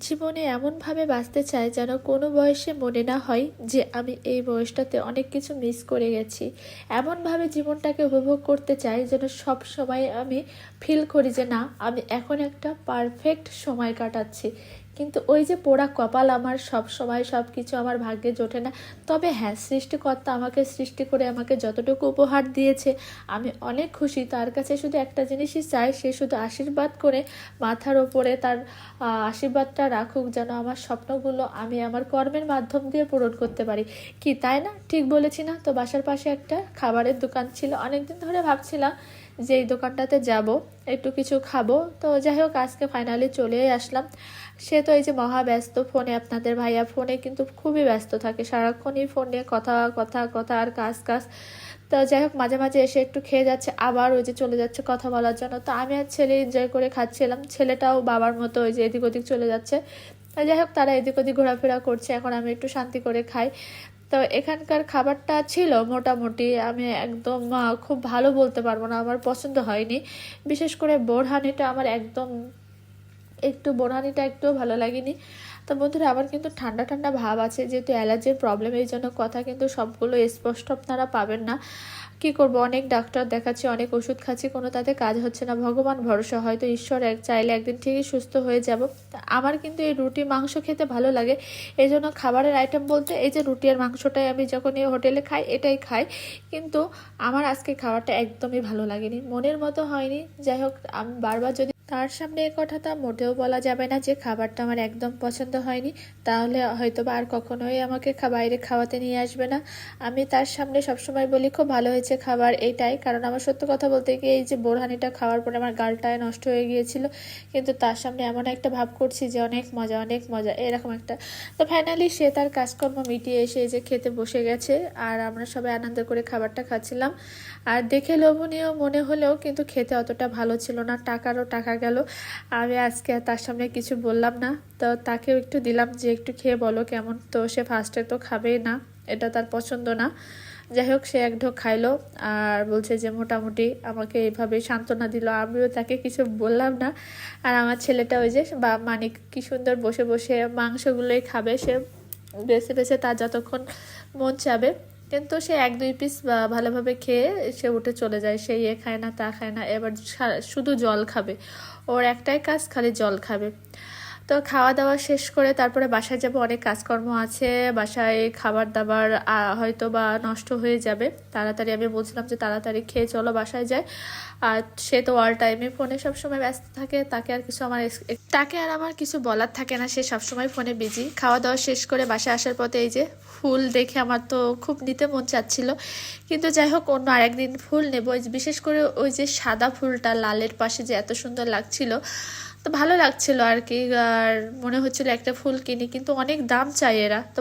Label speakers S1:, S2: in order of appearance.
S1: জীবনে এমনভাবে বাঁচতে চাই যেন কোনো বয়সে মনে না হয় যে আমি এই বয়সটাতে অনেক কিছু মিস করে গেছি। এমনভাবে জীবনটাকে উপভোগ করতে চাই যেন সব সময় আমি ফিল করি যে না, আমি এখন একটা পারফেক্ট সময় কাটাচ্ছি। কিন্তু ওই যে পোড়া কপাল আমার সব সময় সব কিছু আমার ভাগ্যে জোটে না। তবে হ্যাঁ সৃষ্টিকর্তা আমাকে সৃষ্টি করে আমাকে যতটুকু উপহার দিয়েছে, আমি অনেক খুশি। তার কাছে শুধু একটা জিনিসই চাই, সে শুধু আশীর্বাদ করে মাথার ওপরে তার আশীর্বাদটা রাখুক যেন আমার স্বপ্নগুলো আমি আমার কর্মের মাধ্যম দিয়ে পূরণ করতে পারি। কি, তাই না? ঠিক বলেছি না? তো বাসার পাশে একটা খাবারের দোকান ছিল। অনেকদিন ধরে ভাবছিলাম যে এই দোকানটাতে যাব, একটু কিছু খাব। তো যাই হোক, আজকে ফাইনালি চলেই আসলাম। সে তো এই যে মহা ব্যস্ত ফোনে, আপনাদের ভাইয়া ফোনে কিন্তু খুবই ব্যস্ত থাকে। সারাক্ষণই ফোন কথা কথা কথা আর কাজ কাজ। তো যাই হোক, মাঝে মাঝে এসে একটু খেয়ে যাচ্ছে, আবার ওই যে চলে যাচ্ছে কথা বলার জন্য। তো আমি আর ছেলে এনজয় করে খাচ্ছিলাম। ছেলেটাও বাবার মতো ওই যে এদিক ওদিক চলে যাচ্ছে। যাই হোক, তারা এদিক ওদিক ঘোরাফেরা করছে। এখন আমি একটু শান্তি করে খাই। তো এখানকার খাবারটা ছিল মোটামুটি, আমি একদম খুব ভালো বলতে পারব না, আমার পছন্দ হয়নি। বিশেষ করে বোরহানিটা আমার একদম একটু বোনানিটা একটু ভালো লাগেনি। তো বন্ধুরা, আবার কিন্তু ঠান্ডা ঠান্ডা ভাব আছে, যেহেতু অ্যালার্জির প্রবলেম এই জন্য কথা কিন্তু সবগুলো স্পষ্ট আপনারা পাবেন না। কি করব? অনেক ডাক্তার দেখাচ্ছি, অনেক ওষুধ খাচ্ছি, কোনো তাতে কাজ হচ্ছে না। ভগবান ভরসা, হয়তো ঈশ্বর এক চাইলে একদিন ঠিকই সুস্থ হয়ে যাব। আমার কিন্তু এই রুটি মাংস খেতে ভালো লাগে। এই জন্য খাবারের আইটেম বলতে এই যে রুটি আর মাংসটাই আমি যখন এই হোটেলে খাই, এটাই খাই। কিন্তু আমার আজকে খাবারটা একদমই ভালো লাগেনি। মনের মতো হয়নি। যাই হোক, আমি বারবার যদি তার সামনে এ কথাটা মোটেও বলা যাবে না যে খাবারটা আমার একদম পছন্দ হয়নি। তাহলে হয়তো বা আর কখনোই আমাকে বাইরে খাওয়াতে নিয়ে আসবে না। আমি তার সামনে সবসময় বলি, খুব ভালো হয়েছে খাবার এইটাই কারণ আমার সত্য কথা বলতে গিয়ে এই যে বোরহানিটা খাওয়ার পরে আমার গালটায় নষ্ট হয়ে গিয়েছিল। কিন্তু তার সামনে এমন একটা ভাব করছি যে অনেক মজা অনেক মজা, এরকম একটা। তো ফাইনালি সে তার কাজকর্ম মিটিয়ে এসে যে খেতে বসে গেছে আর আমরা সবাই আনন্দ করে খাবারটা খাচ্ছিলাম। আর দেখে লোভনীয় মনে হলেও কিন্তু খেতে অতটা ভালো ছিল না। টাকারও টাকা গেল। আমি আজকে তার সামনে কিছু বললাম না। তো তাকেও একটু দিলাম যে একটু খেয়ে বলো কেমন। তো সে ফার্স্টে তো খাবেই না, এটা তার পছন্দ না। যাই হোক, সে এক ঢোক খাইলো আর বলছে যে মোটামুটি আমাকে এইভাবে সান্ত্বনা দিল। আমিও তাকে কিছু বললাম না। আর আমার ছেলেটা ওই যে বা মানিক কি সুন্দর বসে বসে মাংসগুলোই খাবে। সে বেছে বেছে তার যতক্ষণ মন চাবে কিন্তু সে এক, দুই পিস ভালোভাবে খেয়ে সে উঠে চলে যায়। সে ইয়ে খায় না, তা খায় না। এবার শুধু জল খাবে। ওর একটাই কাজ, খালি জল খাবে। তো খাওয়া দাওয়া শেষ করে তারপরে বাসায় যাব, অনেক কাজকর্ম আছে, বাসায় খাবার দাবার হয়তো বা নষ্ট হয়ে যাবে। তাড়াতাড়ি আমি বলছিলাম যে তাড়াতাড়ি খেয়ে চলো বাসায় যায় আর সে তো অল টাইমে ফোনে সবসময় ব্যস্ত থাকে, তাকে আর কিছু আমার তাকে আর আমার কিছু বলার থাকে না, সে সবসময় ফোনে বিজি খাওয়া দাওয়া শেষ করে বাসায় আসার পথে এই যে ফুল দেখে আমার তো খুব নিতে মন চাচ্ছিল। কিন্তু যাই হোক, অন্য আরেকদিন ফুল নেব। বিশেষ করে ওই যে সাদা ফুলটা লালের পাশে যে এত সুন্দর লাগছিল তো ভালো লাগছিল আর কি। আর মনে হচ্ছিল একটা ফুল কিনি, কিন্তু অনেক দাম চাই এরা। তো